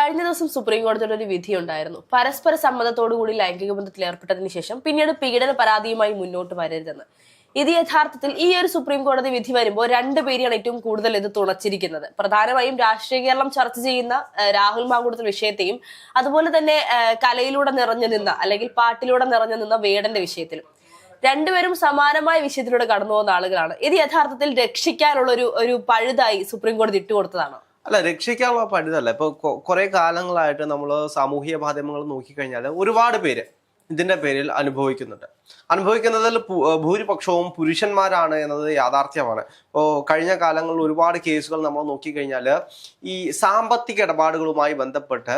കഴിഞ്ഞ ദിവസം സുപ്രീം കോടതിയുടെ ഒരു വിധി ഉണ്ടായിരുന്നു. പരസ്പര സമ്മതത്തോടുകൂടി ലൈംഗിക ബന്ധത്തിൽ ഏർപ്പെട്ടതിന് ശേഷം പിന്നീട് പീഡന പരാതിയുമായി മുന്നോട്ട് വരരുതെന്ന്. ഇത് യഥാർത്ഥത്തിൽ ഈ ഒരു സുപ്രീം കോടതി വിധി വരുമ്പോൾ രണ്ടുപേരെയാണ് ഏറ്റവും കൂടുതൽ ഇത് തുണച്ചിരിക്കുന്നത്. പ്രധാനമായും രാഷ്ട്രീയ കേരളം ചർച്ച ചെയ്യുന്ന രാഹുൽ മാങ്കുടത്തിൽ വിഷയത്തെയും അതുപോലെ തന്നെ കലയിലൂടെ നിറഞ്ഞു നിന്ന അല്ലെങ്കിൽ പാട്ടിലൂടെ നിറഞ്ഞു നിന്ന വേടന്റെ വിഷയത്തിലും. രണ്ടുപേരും സമാനമായ വിഷയത്തിലൂടെ കടന്നു പോകുന്ന ആളുകളാണ്. ഇത് യഥാർത്ഥത്തിൽ രക്ഷിക്കാനുള്ള ഒരു ഒരു പഴുതായി സുപ്രീം കോടതി ഇട്ടുകൊടുത്തതാണ്? അല്ല രക്ഷിക്കാനുള്ള പഴുതല്ല ഇപ്പൊ കുറെ കാലങ്ങളായിട്ട് നമ്മൾ സാമൂഹിക മാധ്യമങ്ങൾ നോക്കിക്കഴിഞ്ഞാൽ ഒരുപാട് പേര് ഇതിന്റെ പേരിൽ അനുഭവിക്കുന്നുണ്ട്. അനുഭവിക്കുന്നതിൽ ഭൂരിപക്ഷവും പുരുഷന്മാരാണ് എന്നത് യാഥാർത്ഥ്യമാണ്. ഇപ്പോൾ കഴിഞ്ഞ കാലങ്ങളിൽ ഒരുപാട് കേസുകൾ നമ്മൾ നോക്കിക്കഴിഞ്ഞാൽ ഈ സാമ്പത്തിക ഇടപാടുകളുമായി ബന്ധപ്പെട്ട്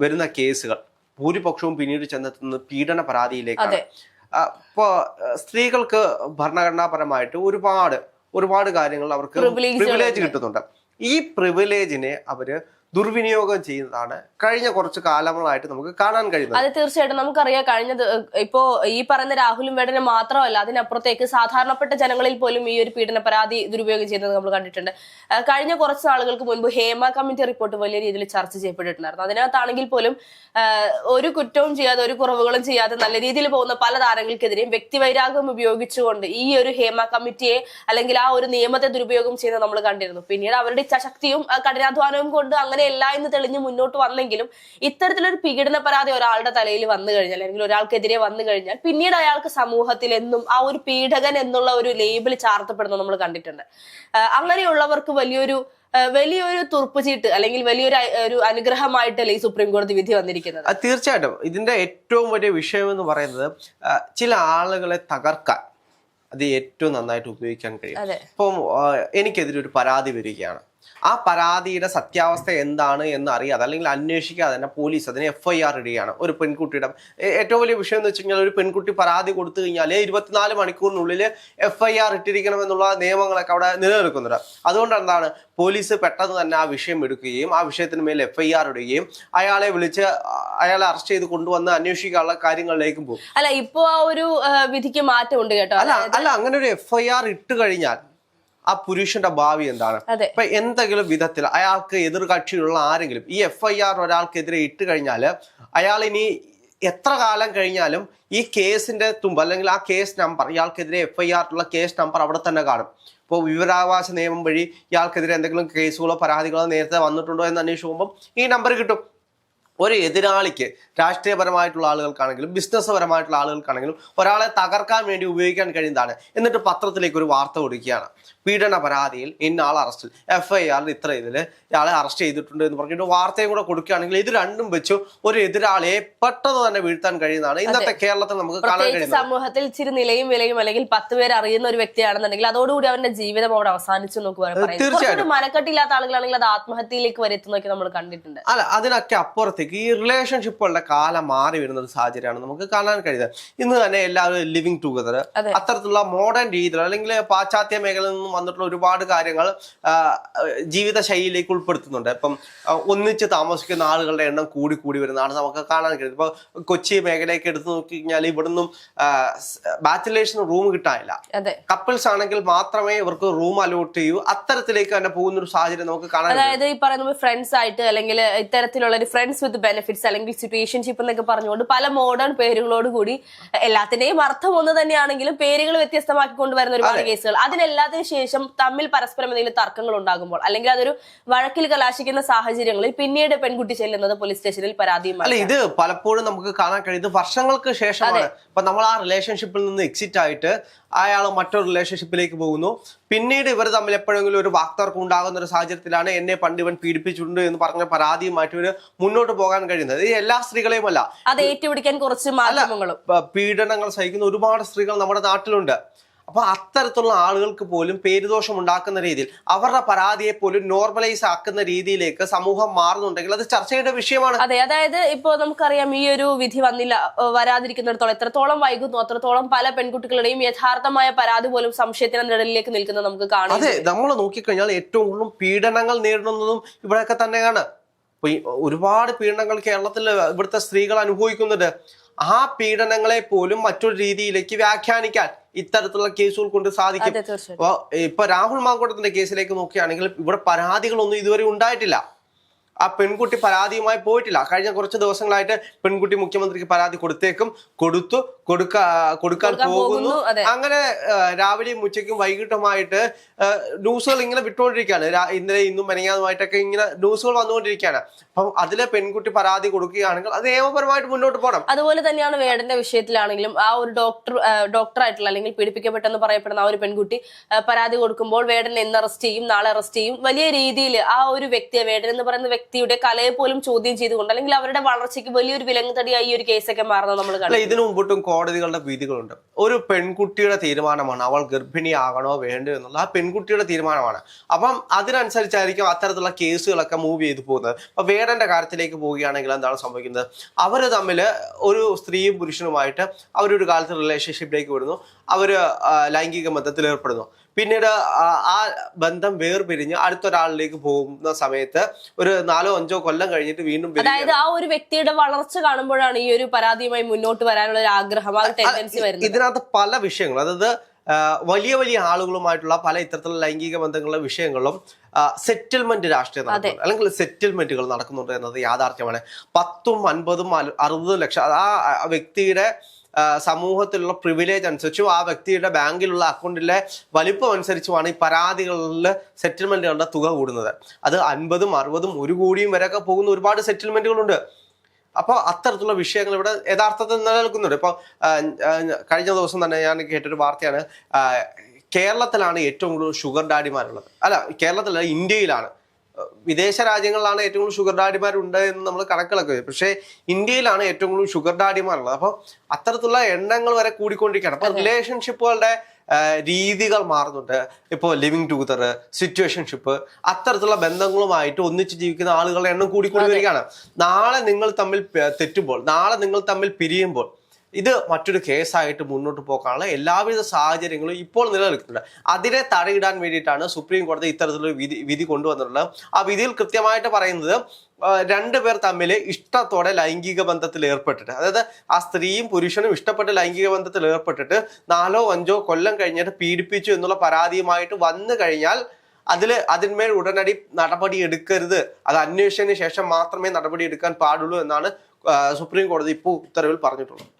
വരുന്ന കേസുകൾ ഭൂരിപക്ഷവും പിന്നീട് ചെന്നെത്തുന്നത് പീഡന പരാതിയിലേക്കാണ്. ആ, സ്ത്രീകൾക്ക് ഭരണഘടനാപരമായിട്ട് ഒരുപാട് ഒരുപാട് കാര്യങ്ങൾ അവർക്ക് പ്രിവിലേജ് കിട്ടുന്നുണ്ട്. ഈ പ്രിവിലേജിനെ അവർ ദുർവിനിയോഗം ചെയ്യുന്നതാണ് കഴിഞ്ഞ കുറച്ച് കാലങ്ങളായിട്ട് നമുക്ക് കാണാൻ കഴിയുന്നത്. അത് തീർച്ചയായിട്ടും നമുക്കറിയാം. കഴിഞ്ഞ ഇപ്പോ ഈ പറയുന്ന രാഹുലും വേടനും മാത്രമല്ല അതിനപ്പുറത്തേക്ക് സാധാരണപ്പെട്ട ജനങ്ങളിൽ പോലും ഈ ഒരു പീഡന പരാതി ദുരുപയോഗം ചെയ്യുന്നത് നമ്മൾ കണ്ടിട്ടുണ്ട്. കഴിഞ്ഞ കുറച്ച് നാളുകൾക്ക് മുൻപ് ഹേമ കമ്മിറ്റി റിപ്പോർട്ട് വലിയ രീതിയിൽ ചർച്ച ചെയ്യപ്പെട്ടിട്ടുണ്ടായിരുന്നു. അതിനകത്താണെങ്കിൽ പോലും ഒരു കുറ്റവും ചെയ്യാതെ ഒരു കുറവുകളും ചെയ്യാതെ നല്ല രീതിയിൽ പോകുന്ന പല താരങ്ങൾക്കെതിരെയും വ്യക്തിവൈരാഗ്യം ഉപയോഗിച്ചുകൊണ്ട് ഈ ഒരു ഹേമ കമ്മിറ്റിയെ അല്ലെങ്കിൽ ആ ഒരു നിയമത്തെ ദുരുപയോഗം ചെയ്യുന്നത് നമ്മൾ കണ്ടിരുന്നു. പിന്നീട് അവരുടെ ഇച്ഛാശക്തിയും ആ, കഠിനാധ്വാനവും കൊണ്ട് അങ്ങനെയല്ല എന്ന് തെളിഞ്ഞ് മുന്നോട്ട് വന്നെങ്കിലും ഇത്തരത്തിലൊരു പീഡന പരാതി ഒരാളുടെ തലയിൽ വന്നു കഴിഞ്ഞാൽ അല്ലെങ്കിൽ ഒരാൾക്കെതിരെ വന്നു കഴിഞ്ഞാൽ പിന്നീട് അയാൾക്ക് സമൂഹത്തിൽ എന്നും ആ ഒരു പീഡകൻ എന്നുള്ള ഒരു ലേബിൾ ചാർത്തപ്പെടുന്നത് നമ്മൾ കണ്ടിട്ടുണ്ട്. അങ്ങനെയുള്ളവർക്ക് വലിയൊരു വലിയൊരു തുറപ്പുചീട്ട് അല്ലെങ്കിൽ വലിയൊരു ഒരു അനുഗ്രഹമായിട്ടല്ലേ ഈ സുപ്രീം കോടതി വിധി വന്നിരിക്കുന്നത്? തീർച്ചയായിട്ടും. ഇതിന്റെ ഏറ്റവും വലിയ വിഷയം എന്ന് പറയുന്നത് ചില ആളുകളെ തകർക്കാൻ അത് ഏറ്റവും നന്നായിട്ട് ഉപയോഗിക്കാൻ കഴിയും. ഇപ്പം എനിക്കെതിരെ ഒരു പരാതി വരികയാണ്. ആ പരാതിയുടെ സത്യാവസ്ഥ എന്താണ് എന്ന് അറിയാതെ അല്ലെങ്കിൽ അന്വേഷിക്കാതെ തന്നെ പോലീസ് അതിനെ എഫ് ഐ ആർ ഇടുകയാണ്. ഒരു പെൺകുട്ടിയുടെ ഏറ്റവും വലിയ വിഷയം എന്ന് വെച്ച് കഴിഞ്ഞാൽ ഒരു പെൺകുട്ടി പരാതി കൊടുത്തു കഴിഞ്ഞാൽ ഇരുപത്തിനാല് മണിക്കൂറിനുള്ളിൽ എഫ് ഐ ആർ ഇട്ടിരിക്കണം എന്നുള്ള നിയമങ്ങളൊക്കെ അവിടെ നിലനിൽക്കുന്നുണ്ട്. അതുകൊണ്ട് എന്താണ്? പോലീസ് പെട്ടെന്ന് തന്നെ ആ വിഷയം എടുക്കുകയും ആ വിഷയത്തിന് മേൽ എഫ് ഐ ആർ ഇടുകയും അയാളെ വിളിച്ച് അയാളെ അറസ്റ്റ് ചെയ്ത് കൊണ്ടുവന്ന് അന്വേഷിക്കാനുള്ള കാര്യങ്ങളിലേക്ക് പോകും. അല്ല ഇപ്പോ ആ ഒരു വിധിക്ക് മാറ്റമുണ്ട് കേട്ടോ. അല്ല അല്ല അങ്ങനെ ഒരു എഫ് ഐ ആർ ഇട്ട് കഴിഞ്ഞാൽ ആ പുരുഷന്റെ ഭാവി എന്താണ്? ഇപ്പൊ എന്തെങ്കിലും വിധത്തിൽ അയാൾക്ക് എതിർകക്ഷിയുള്ള ആരെങ്കിലും ഈ എഫ് ഐ ആർ ഒരാൾക്കെതിരെ ഇട്ട് കഴിഞ്ഞാൽ അയാൾ ഇനി എത്ര കാലം കഴിഞ്ഞാലും ഈ കേസിന്റെ തുമ്പ് അല്ലെങ്കിൽ ആ കേസ് നമ്പർ ഇയാൾക്കെതിരെ എഫ് ഐ ആറിലുള്ള കേസ് നമ്പർ അവിടെ തന്നെ കാണും. ഇപ്പോൾ വിവരാവകാശ നിയമം വഴി ഇയാൾക്കെതിരെ എന്തെങ്കിലും കേസുകളോ പരാതികളോ നേരത്തെ വന്നിട്ടുണ്ടോ എന്ന് അന്വേഷിക്കുമ്പോൾ ഈ നമ്പർ കിട്ടും. ഒരു എതിരാളിക്ക് രാഷ്ട്രീയപരമായിട്ടുള്ള ആളുകൾക്കാണെങ്കിലും ബിസിനസ് പരമായിട്ടുള്ള ആളുകൾക്കാണെങ്കിലും ഒരാളെ തകർക്കാൻ വേണ്ടി ഉപയോഗിക്കാൻ കഴിയുന്നതാണ്. എന്നിട്ട് പത്രത്തിലേക്ക് ഒരു വാർത്ത കൊടുക്കുകയാണ്. പീഡന പരാതിയിൽ ഇന്ന ആൾ അറസ്റ്റിൽ എഫ് ഐ ആറിൽ ഇത്ര ഇതിൽ ഇയാളെ അറസ്റ്റ് ചെയ്തിട്ടുണ്ട് എന്ന് പറഞ്ഞിട്ട് വാർത്തയും കൂടെ കൊടുക്കുകയാണെങ്കിൽ ഇത് രണ്ടും വെച്ചു ഒരു എതിരാളിയെ പെട്ടെന്ന് തന്നെ വീഴ്ത്താൻ കഴിയുന്നതാണ്. ഇന്നത്തെ കേരളത്തിൽ നമുക്ക് കാണാൻ കഴിയുന്നത് സമൂഹത്തിൽ ഇച്ചിരി നിലയും വിലയും അല്ലെങ്കിൽ പത്ത് പേര് അറിയുന്ന ഒരു വ്യക്തിയാണെന്നുണ്ടെങ്കിൽ അതോടുകൂടി അവന്റെ ജീവിതം അവിടെ അവസാനിച്ചു നോക്ക് പറയാം തീർച്ചയായിട്ടും. മനക്കെട്ടില്ലാത്ത ആളുകളാണെങ്കിൽ അത് ആത്മഹത്യയിലേക്ക് വരെ എത്തുന്നൊക്കെ നമ്മൾ കണ്ടിട്ടുണ്ട്. അല്ല അതിനൊക്കെ അപ്പുറത്തേക്ക് ഈ റിലേഷൻഷിപ്പുകളുടെ കാലം മാറി വരുന്ന ഒരു സാഹചര്യമാണ് നമുക്ക് കാണാൻ കഴിയുന്നത്. ഇന്ന് തന്നെ എല്ലാവരും ലിവിങ് ടുഗദർ അതെ. അത്തരത്തിലുള്ള മോഡേൺ രീതിയിൽ അല്ലെങ്കിൽ പാശ്ചാത്യ മേഖലയിൽ നിന്നും വന്നിട്ടുള്ള ഒരുപാട് കാര്യങ്ങൾ ജീവിത ശൈലിയിലേക്ക് ഉൾപ്പെടുത്തുന്നുണ്ട്. ഇപ്പം ഒന്നിച്ച് താമസിക്കുന്ന ആളുകളുടെ എണ്ണം കൂടി കൂടി വരുന്നതാണ് നമുക്ക് കാണാൻ കഴിയുന്നത്. ഇപ്പൊ കൊച്ചി മേഖലയൊക്കെ എടുത്തു നോക്കി കഴിഞ്ഞാൽ ഇവിടുന്നും ബാച്ചിലേഴ്സിന് റൂം കിട്ടാനില്ല. കപ്പിൾസ് ആണെങ്കിൽ മാത്രമേ ഇവർക്ക് റൂം അലോട്ട് ചെയ്യൂ. അത്തരത്തിലേക്ക് തന്നെ പോകുന്ന ഒരു സാഹചര്യം നമുക്ക് കാണാൻ അതായത് ഈ പറയുന്ന ഫ്രണ്ട്സ് ആയിട്ട് അല്ലെങ്കിൽ ഇത്തരത്തിലുള്ള ഒരു ഫ്രണ്ട്സ് വിത്ത് ബെനിഫിറ്റ്സ് അല്ലെങ്കിൽ സിറ്റുവേഷൻഷിപ്പ് എന്നൊക്കെ പറഞ്ഞുകൊണ്ട് പല മോഡേൺ പേരുകളോട് കൂടി എല്ലാത്തിന്റെയും അർത്ഥം ഒന്ന് തന്നെയാണെങ്കിലും പേരുകൾ വ്യത്യസ്തമാക്കി കൊണ്ടുവരുന്ന ഒരുപാട് കേസുകൾ. അതിനെല്ലാത്തിനു ശേഷം തമ്മിൽ പരസ്പരം എന്തെങ്കിലും തർക്കങ്ങൾ ഉണ്ടാകുമ്പോൾ അല്ലെങ്കിൽ അതൊരു വഴക്കിൽ കലാശിക്കുന്ന സാഹചര്യങ്ങളിൽ പിന്നീട് പെൺകുട്ടി ചെല്ലുന്നത് പോലീസ് സ്റ്റേഷനിൽ പരാതിയുമാണ് അല്ല ഇത് പലപ്പോഴും നമുക്ക് കാണാൻ കഴിയുന്നത് വർഷങ്ങൾക്ക് ശേഷമാണ്. ഇപ്പൊ നമ്മൾ ആ റിലേഷൻഷിപ്പിൽ നിന്ന് എക്സിറ്റ് ആയിട്ട് അയാൾ മറ്റൊരു റിലേഷൻഷിപ്പിലേക്ക് പോകുന്നു. പിന്നീട് ഇവർ തമ്മിൽ എപ്പോഴെങ്കിലും ഒരു വാക്തർക്കം ഉണ്ടാകുന്ന ഒരു സാഹചര്യത്തിലാണ് എന്നെ പണ്ട് ഇവൻ പീഡിപ്പിച്ചിട്ടുണ്ട് എന്ന് പറഞ്ഞ പരാതിയുമായിട്ട് ഇവർ മുന്നോട്ട് പോകാൻ കഴിയുന്നത്. ഇത് എല്ലാ സ്ത്രീകളെയും അല്ല അത് ഏറ്റുപിടിക്കാൻ കുറച്ച് മാധ്യമങ്ങളും. പീഡനങ്ങൾ സഹിക്കുന്ന ഒരുപാട് സ്ത്രീകൾ നമ്മുടെ നാട്ടിലുണ്ട്. അപ്പൊ അത്തരത്തിലുള്ള ആളുകൾക്ക് പോലും പേരുദോഷം ഉണ്ടാക്കുന്ന രീതിയിൽ അവരുടെ പരാതിയെ പോലും നോർമലൈസ് ആക്കുന്ന രീതിയിലേക്ക് സമൂഹം മാറുന്നുണ്ടെങ്കിൽ അത് ചർച്ചയുടെ വിഷയമാണ്. അതെ അതായത് ഇപ്പോ നമുക്കറിയാം ഈ ഒരു വിധി വന്നില്ല വരാതിരിക്കുന്നിടത്തോളം എത്രത്തോളം വൈകുന്നു അത്രത്തോളം പല പെൺകുട്ടികളുടെയും യഥാർത്ഥമായ പരാതി പോലും സംശയത്തിന്റെ നിഴലിലേക്ക് നിൽക്കുന്നത് നമുക്ക് കാണാം അതെ നമ്മൾ നോക്കിക്കഴിഞ്ഞാൽ ഏറ്റവും കൂടുതലും പീഡനങ്ങൾ നേരിടുന്നതും ഇവിടെയൊക്കെ തന്നെയാണ്. ഒരുപാട് പീഡനങ്ങൾ കേരളത്തിൽ ഇവിടുത്തെ സ്ത്രീകൾ അനുഭവിക്കുന്നുണ്ട്. ആ പീഡനങ്ങളെ പോലും മറ്റൊരു രീതിയിലേക്ക് വ്യാഖ്യാനിക്കാൻ ഇത്തരത്തിലുള്ള കേസുകൾ കൊണ്ട് സാധിക്കും. ഇപ്പൊ രാഹുൽ മാങ്കോട്ടത്തിന്റെ കേസിലേക്ക് നോക്കുകയാണെങ്കിൽ ഇവിടെ പരാതികളൊന്നും ഇതുവരെ ഉണ്ടായിട്ടില്ല. ആ പെൺകുട്ടി പരാതിയുമായി പോയിട്ടില്ല. കഴിഞ്ഞ കുറച്ച് ദിവസങ്ങളായിട്ട് പെൺകുട്ടി മുഖ്യമന്ത്രിക്ക് പരാതി കൊടുത്തേക്കും കൊടുത്തു. കൊടുക്ക കൊടുക്കാൻ പോകുന്നു. അങ്ങനെ രാവിലെയും ഉച്ചയ്ക്കും വൈകിട്ടുമായിട്ട് ന്യൂസുകൾ ഇങ്ങനെ വിട്ടുകൊണ്ടിരിക്കുകയാണ്. ഇന്നലെ ഇന്നും മെനങ്ങാതുമായിട്ടൊക്കെ ഇങ്ങനെ ന്യൂസുകൾ വന്നുകൊണ്ടിരിക്കുകയാണ്. അപ്പം അതിലെ പെൺകുട്ടി പരാതി കൊടുക്കുകയാണെങ്കിൽ അത് നിയമപരമായിട്ട് മുന്നോട്ട് പോകണം. അതുപോലെ തന്നെയാണ് വേടന്റെ വിഷയത്തിലാണെങ്കിലും ആ ഒരു ഡോക്ടർ ഡോക്ടറായിട്ടുള്ള അല്ലെങ്കിൽ പീഡിപ്പിക്കപ്പെട്ടെന്ന് പറയപ്പെടുന്ന ആ ഒരു പെൺകുട്ടി പരാതി കൊടുക്കുമ്പോൾ വേടൻ എന്ന് അറസ്റ്റ് ചെയ്യും നാളെ അറസ്റ്റ് ചെയ്യും. വലിയ രീതിയിൽ ആ ഒരു വ്യക്തിയെ വേടൻ എന്ന് പറയുന്ന വ്യക്തിയുടെ കലയെ പോലും ചോദ്യം ചെയ്തുകൊണ്ട് അല്ലെങ്കിൽ അവരുടെ വളർച്ചയ്ക്ക് വലിയൊരു വിലങ്ങുതടിയായി ഈ ഒരു കേസൊക്കെ മാറുന്നത് നമ്മൾ ഇതിനു മുമ്പിട്ടും കോടതികളുടെ വിധികളുണ്ട്. ഒരു പെൺകുട്ടിയുടെ തീരുമാനമാണ് അവൾ ഗർഭിണിയാകണോ വേണ്ടോ എന്നുള്ള ആ പെൺകുട്ടിയുടെ തീരുമാനമാണ്. അപ്പം അതിനനുസരിച്ചായിരിക്കും അത്തരത്തിലുള്ള കേസുകളൊക്കെ മൂവ് ചെയ്തു പോകുന്നത്. അപ്പൊ വേടന്റെ കാര്യത്തിലേക്ക് പോവുകയാണെങ്കിൽ എന്താണ് സംഭവിക്കുന്നത്? അവർ തമ്മിൽ ഒരു സ്ത്രീയും പുരുഷനുമായിട്ട് അവരൊരു കാലത്ത് റിലേഷൻഷിപ്പിലേക്ക് വരുന്നു. അവർ ലൈംഗിക ബന്ധത്തിൽ ഏർപ്പെടുന്നു. പിന്നീട് ആ ബന്ധം വേർപിരിഞ്ഞ് അടുത്തൊരാളിലേക്ക് പോകുന്ന സമയത്ത് ഒരു നാലോ അഞ്ചോ കൊല്ലം കഴിഞ്ഞിട്ട് വീണ്ടും. അതായത് ആ ഒരു വ്യക്തിയുടെ വളർച്ച കാണുമ്പോഴാണ് ഈ ഒരു പരാതിയുമായി മുന്നോട്ട് വരാനുള്ള ഒരു ആഗ്രഹം ടെൻഡൻസി വരുന്നത്. ഇതിനകത്ത് പല വിഷയങ്ങളും അതായത് വലിയ വലിയ ആളുകളുമായിട്ടുള്ള പല ഇത്തരത്തിലുള്ള ലൈംഗിക ബന്ധങ്ങളുടെ വിഷയങ്ങളും സെറ്റിൽമെന്റ് രാഷ്ട്രീയം നടക്കുന്നുണ്ട്. അല്ലെങ്കിൽ സെറ്റിൽമെന്റുകൾ നടക്കുന്നുണ്ട് എന്നത് യാഥാർത്ഥ്യമാണ്. പത്തും അൻപതും അറുപതും ലക്ഷം ആ വ്യക്തിയുടെ സമൂഹത്തിലുള്ള പ്രിവിലേജ് അനുസരിച്ചും ആ വ്യക്തിയുടെ ബാങ്കിലുള്ള അക്കൗണ്ടിലെ വലിപ്പം അനുസരിച്ചുമാണ് ഈ പരാതികളിൽ സെറ്റിൽമെന്റുകളുടെ തുക കൂടുന്നത്. അത് അൻപതും അറുപതും ഒരു കോടിയും വരെയൊക്കെ പോകുന്ന ഒരുപാട് സെറ്റിൽമെന്റുകളുണ്ട് അപ്പോൾ അത്തരത്തിലുള്ള വിഷയങ്ങൾ ഇവിടെ യഥാർത്ഥത്തിൽ നിലനിൽക്കുന്നുണ്ട്. ഇപ്പോൾ കഴിഞ്ഞ ദിവസം തന്നെ ഞാൻ കേട്ടൊരു വാർത്തയാണ് കേരളത്തിലാണ് ഏറ്റവും കൂടുതൽ ഷുഗർ ഡാഡിമാരുള്ളത് അല്ല കേരളത്തിലല്ല ഇന്ത്യയിലാണ്. വിദേശ രാജ്യങ്ങളിലാണ് ഏറ്റവും കൂടുതൽ ഷുഗർ ഡാഡിമാരുണ്ട് എന്ന് നമ്മൾ കണക്കിളക്കുക പക്ഷേ ഇന്ത്യയിലാണ് ഏറ്റവും കൂടുതൽ ഷുഗർ ഡാഡിമാരുള്ളത് അപ്പോൾ അത്തരത്തിലുള്ള എണ്ണങ്ങൾ വരെ കൂടിക്കൊണ്ടിരിക്കുകയാണ്. അപ്പോൾ റിലേഷൻഷിപ്പുകളുടെ രീതികൾ മാറുന്നുണ്ട്. ഇപ്പോൾ ലിവിങ് ടുഗദർ സിറ്റുവേഷൻഷിപ്പ് അത്തരത്തിലുള്ള ബന്ധങ്ങളുമായിട്ട് ഒന്നിച്ച് ജീവിക്കുന്ന ആളുകളുടെ എണ്ണം കൂടിക്കൂടി വരികയാണ്. നാളെ നിങ്ങൾ തമ്മിൽ തെറ്റുമ്പോൾ നാളെ നിങ്ങൾ തമ്മിൽ പിരിയുമ്പോൾ ഇത് മറ്റൊരു കേസായിട്ട് മുന്നോട്ട് പോകാനുള്ള എല്ലാവിധ സാഹചര്യങ്ങളും ഇപ്പോൾ നിലനിൽക്കുന്നുണ്ട്. അതിനെ തടയിടാൻ വേണ്ടിയിട്ടാണ് സുപ്രീം കോടതി ഇത്തരത്തിലൊരു വിധി വിധി കൊണ്ടുവന്നിട്ടുള്ളത്. ആ വിധിയിൽ കൃത്യമായിട്ട് പറയുന്നത് രണ്ടു പേർ തമ്മിൽ ഇഷ്ടത്തോടെ ലൈംഗിക ബന്ധത്തിൽ ഏർപ്പെട്ടിട്ട് അതായത് ആ സ്ത്രീയും പുരുഷനും ഇഷ്ടപ്പെട്ട് ലൈംഗിക ബന്ധത്തിൽ ഏർപ്പെട്ടിട്ട് നാലോ അഞ്ചോ കൊല്ലം കഴിഞ്ഞിട്ട് പീഡിപ്പിച്ചു എന്നുള്ള പരാതിയുമായിട്ട് വന്നു കഴിഞ്ഞാൽ അതിൽ അതിന്മേൽ ഉടനടി നടപടി എടുക്കരുത്. അത് അന്വേഷണത്തിന് ശേഷം മാത്രമേ നടപടി എടുക്കാൻ പാടുള്ളൂ എന്നാണ് സുപ്രീം കോടതി ഇപ്പോൾ ഉത്തരവിൽ പറഞ്ഞിട്ടുള്ളത്.